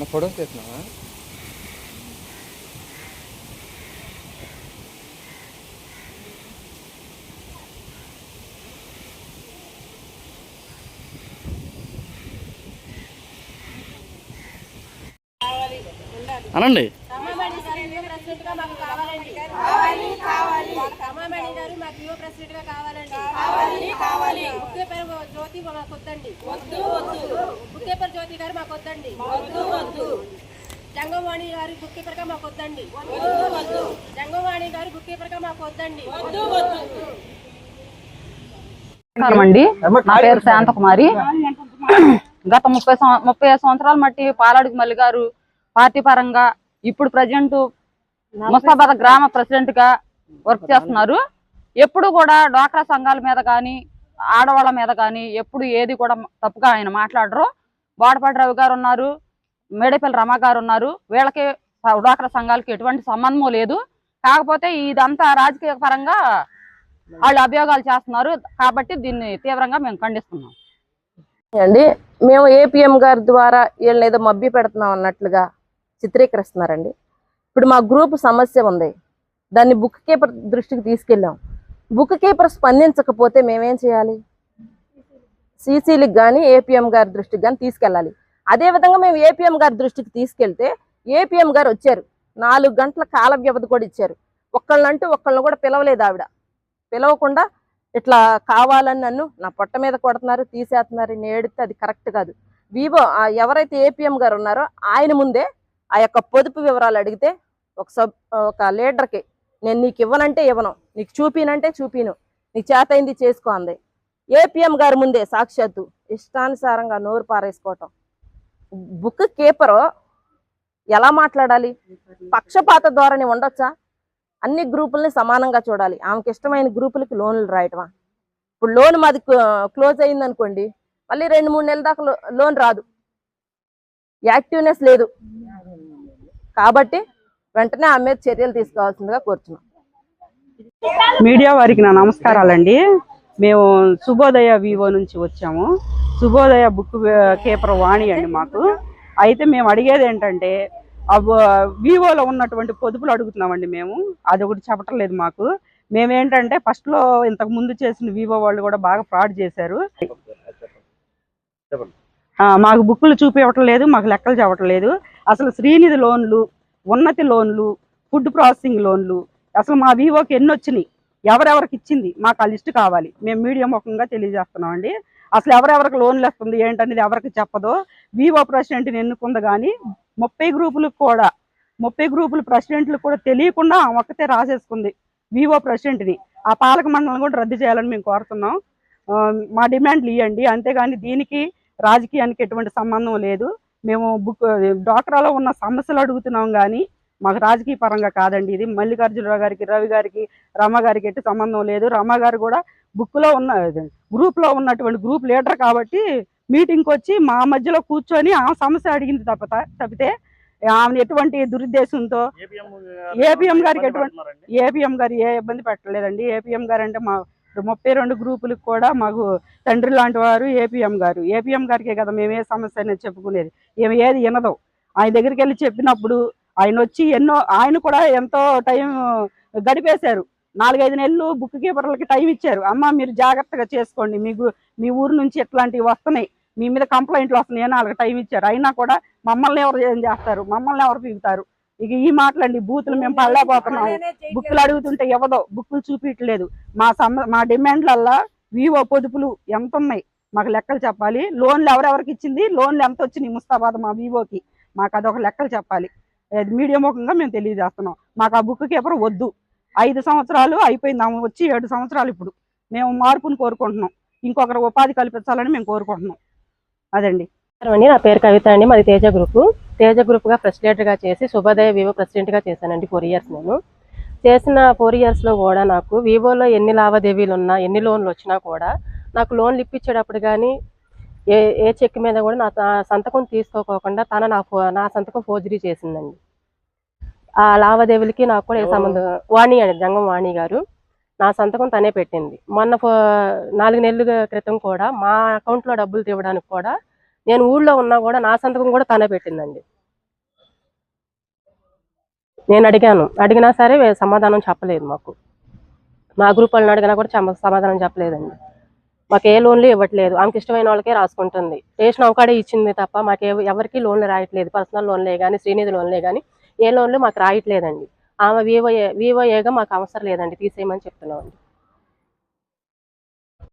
నా ఫోటోస్ తీస్తున్నావా అనండి. గారు మాకు కావాలండి కావాలి కావాలి. కావాలండి కావాలి జ్యోతి మాకు వద్దండి వద్దు వద్దు జ్యోతి గారు మాకు వద్దండి వద్దు వద్దు. జంగవాణి గారు బుక్ కీపర్గా మాకు వద్దండి వద్దు వద్దు జంగవాణి గారు బుక్ కీపర్గా మాకు వద్దండి వద్దు వద్దు. నమస్కారం అండి. నా పేరు శాంతకుమారి. గత ముప్పై ముప్పై ఐదు సంవత్సరాల మట్టి పాలాడుగు మల్లి గారు పార్టీ పరంగా ఇప్పుడు ప్రజెంట్ ముస్తాబాద్ గ్రామ ప్రెసిడెంట్గా వర్క్ చేస్తున్నారు. ఎప్పుడు కూడా డ్వాక్రా సంఘాల మీద కానీ ఆడవాళ్ళ మీద కానీ ఎప్పుడు ఏది కూడా తప్పుగా ఆయన మాట్లాడరు. బోడపాటి రవి గారు ఉన్నారు మేడపల్లి రమా గారు ఉన్నారు. వీళ్ళకి డ్వాక్రా సంఘాలకి ఎటువంటి సంబంధం లేదు. కాకపోతే ఇదంతా రాజకీయ పరంగా వాళ్ళు అభియోగాలు చేస్తున్నారు. కాబట్టి దీన్ని తీవ్రంగా మేము ఖండిస్తున్నాం. అండి మేము ఏపీఎం గారి ద్వారా వీళ్ళని ఏదో మబ్బి పెడుతున్నాం అన్నట్లుగా చిత్రీకరిస్తున్నారండి. ఇప్పుడు మా గ్రూప్ సమస్య ఉంది. దాన్ని బుక్ కీపర్ దృష్టికి తీసుకెళ్ళాం. బుక్ కీపర్ స్పందించకపోతే మేమేం చేయాలి? సీసీలకు కానీ ఏపీఎం గారి దృష్టికి కానీ తీసుకెళ్ళాలి. అదేవిధంగా మేము ఏపీఎం గారి దృష్టికి తీసుకెళ్తే ఏపీఎం గారు వచ్చారు. నాలుగు గంటల కాల వ్యవధి కూడా ఇచ్చారు. ఒక్కళ్ళంటూ ఒక్కళ్ళని కూడా పిలవలేదు ఆవిడ. పిలవకుండా ఇట్లా కావాలని నన్ను నా పొట్ట మీద కొడుతున్నారు తీసేస్తున్నారు నేడితే అది కరెక్ట్ కాదు. వివో ఎవరైతే ఏపీఎం గారు ఉన్నారో ఆయన ముందే ఆ యొక్క పొదుపు వివరాలు అడిగితే ఒక సబ్ ఒక లీడర్కి నేను నీకు ఇవ్వనంటే ఇవ్వను. నీకు చూపినంటే చూపిను. నీకు చేతైంది చేసుకో అంది. ఏపీఎం గారి ముందే సాక్షాత్తు ఇష్టానుసారంగా నోరు పారేసుకోవటం. బుక్ కీపరు ఎలా మాట్లాడాలి? పక్షపాత ధోరణి ఉండొచ్చా? అన్ని గ్రూపుల్ని సమానంగా చూడాలి. ఆమెకి ఇష్టమైన గ్రూపులకి లోన్లు రాయటమా? ఇప్పుడు లోన్ మాది క్లోజ్ అయింది అనుకోండి మళ్ళీ రెండు మూడు నెలల దాకా లోన్ రాదు. యాక్టివ్నెస్ లేదు. కాబట్టి వెంటనే ఆమె మీద చర్యలు తీసుకోవాల్సిందిగా కోరుతున్నాం మీడియా వారికి నా నమస్కారాలండి. మేము శుభోదయ వివో నుంచి వచ్చాము. శుభోదయ బుక్ కేపర్ వాణి అండి మాకు. అయితే మేము అడిగేది ఏంటంటే వివోలో ఉన్నటువంటి పొదుపులు అడుగుతున్నామండి మేము. అది ఒకటి చెప్పటం లేదు మాకు. మేమేంటంటే ఫస్ట్లో ఇంతకు ముందు చేసిన వివో వాళ్ళు కూడా బాగా ఫ్రాడ్ చేశారు. ఆ, మాకు బుక్కులు చూపించటం లేదు మాకు లెక్కలు చెప్పటం లేదు అసలు శ్రీనిధి లోన్లు ఉన్నతి లోన్లు ఫుడ్ ప్రాసెసింగ్ లోన్లు అసలు మా వివోకి ఎన్ని వచ్చినాయి ఎవరెవరికి ఇచ్చింది మాకు ఆ లిస్ట్ కావాలి. మేము మీడియా ముఖంగా తెలియజేస్తున్నాం అండి అసలు ఎవరెవరికి లోన్లు వస్తుంది ఏంటనేది ఎవరికి చెప్పదు. వివో ప్రెసిడెంట్ని ఎన్నుకుంది కానీ ముప్పై గ్రూపులకు కూడా ముప్పై గ్రూపుల ప్రెసిడెంట్లు కూడా తెలియకుండా ఒక్కతే రాసేసుకుంది వివో ప్రెసిడెంట్ని. ఆ పాలక మండలం కూడా రద్దు చేయాలని మేము కోరుతున్నాం. మా డిమాండ్లు ఇవ్వండి అంతేగాని దీనికి రాజకీయానికి ఎటువంటి సంబంధం లేదు. మేము బుక్ డాక్టర్లో ఉన్న సమస్యలు అడుగుతున్నాం కానీ మాకు రాజకీయ పరంగా కాదండి ఇది. మల్లికార్జునరావు గారికి రవి గారికి రమ గారికి ఎట్టి సంబంధం లేదు. రమ గారు కూడా బుక్లో ఉన్న గ్రూప్లో ఉన్నటువంటి గ్రూప్ లీడర్ కాబట్టి మీటింగ్కి వచ్చి మా మధ్యలో కూర్చొని ఆ సమస్య అడిగింది తప్ప తప్పితే ఆమె ఎటువంటి దురుద్దేశంతో ఏపీఎం గారికి ఎటువంటి ఏపీఎం గారు ఏ ఇబ్బంది పెట్టలేదండి. ఏపీఎం గారు అంటే మా ముప్పై రెండు గ్రూపులకు కూడా మాకు తండ్రి లాంటి వారు ఏపీఎం గారు. ఏపీఎం గారికే కదా మేము ఏ సమస్య అనేది చెప్పుకునేది. ఏమి ఏది వినదు. ఆయన దగ్గరికి వెళ్ళి చెప్పినప్పుడు ఆయన వచ్చి ఎన్నో ఆయన కూడా ఎంతో టైం గడిపేశారు. నాలుగైదు నెలలు బుక్ కీపర్లకి టైం ఇచ్చారు. అమ్మ మీరు జాగ్రత్తగా చేసుకోండి. మీకు మీ ఊరు నుంచి ఇట్లాంటివి వస్తున్నాయి. మీ మీద కంప్లైంట్లు వస్తున్నాయి అని వాళ్ళకి టైం ఇచ్చారు. అయినా కూడా మమ్మల్ని ఎవరు ఏం చేస్తారు? మమ్మల్ని ఎవరు పీకుతారు? ఇక ఈ మాటలండి. బూతులు మేము పడలేకపోతున్నాము బుక్కులు అడుగుతుంటే ఇవ్వదో బుక్కులు చూపించట్లేదు మా సమ మా డిమాండ్లల్లా వివో పొదుపులు ఎంత ఉన్నాయి? మాకు లెక్కలు చెప్పాలి. లోన్లు ఎవరెవరికి ఇచ్చింది? లోన్లు ఎంత వచ్చినాయి ముస్తాబాద్ మా వివోకి? మాకు అదొక లెక్కలు చెప్పాలి. మీడియం ముఖంగా మేము తెలియజేస్తున్నాం. మాకు ఆ బుక్ కీపర్ వద్దు. ఐదు సంవత్సరాలు అయిపోయింది ఆమె వచ్చి ఏడు సంవత్సరాలు ఇప్పుడు. మేము మార్పును కోరుకుంటున్నాం. ఇంకొకరు ఉపాధి కల్పించాలని మేము కోరుకుంటున్నాం. అదండి. అండి నా పేరు కవిత అండి. మాది తేజ గ్రూప్ తేజ గ్రూప్గా ప్రెసిడెంట్గా చేసి శుభోదయ వివో ప్రెసిడెంట్గా చేశానండి ఫోర్ ఇయర్స్ నేను. చేసిన ఫోర్ ఇయర్స్లో కూడా నాకు వివోలో ఎన్ని లావాదేవీలు ఉన్నా ఎన్ని లోన్లు వచ్చినా కూడా నాకు లోన్లు ఇప్పించేటప్పుడు కానీ ఏ ఏ చెక్ మీద కూడా నా సంతకం తీసుకోకోకుండా తన నా ఫో నా సంతకం ఫోర్జరీ చేసిందండి. ఆ లావాదేవీలకి నాకు కూడా ఏ సంబంధం వాణి అండి జంగం వాణి గారు. నా సంతకం తనే పెట్టింది. మొన్న ఫో- నాలుగు నెలల క్రితం కూడా మా అకౌంట్లో డబ్బులు తీయడానికి కూడా నేను ఊళ్ళో ఉన్నా కూడా నా సంతకం కూడా తనే పెట్టిందండి. నేను అడిగాను. అడిగినా సరే సమాధానం చెప్పలేదు మాకు. మా గ్రూప్ వాళ్ళని అడిగినా కూడా సమాధానం చెప్పలేదండి. మాకు ఏ లోన్లు ఇవ్వట్లేదు. ఆమెకి ఇష్టమైన వాళ్ళకే రాసుకుంటుంది. రేషన్ అవకాడే ఇచ్చింది తప్ప మాకు ఎవరికి లోన్లు రాయట్లేదు. పర్సనల్ లోన్లే కానీ శ్రీనిధి లోన్లే కానీ ఏ లోన్లు మాకు రాయట్లేదండి. ఆమె వివో వివోఏగా మాకు అవసరం లేదండి. తీసేయమని చెప్తున్నామండి.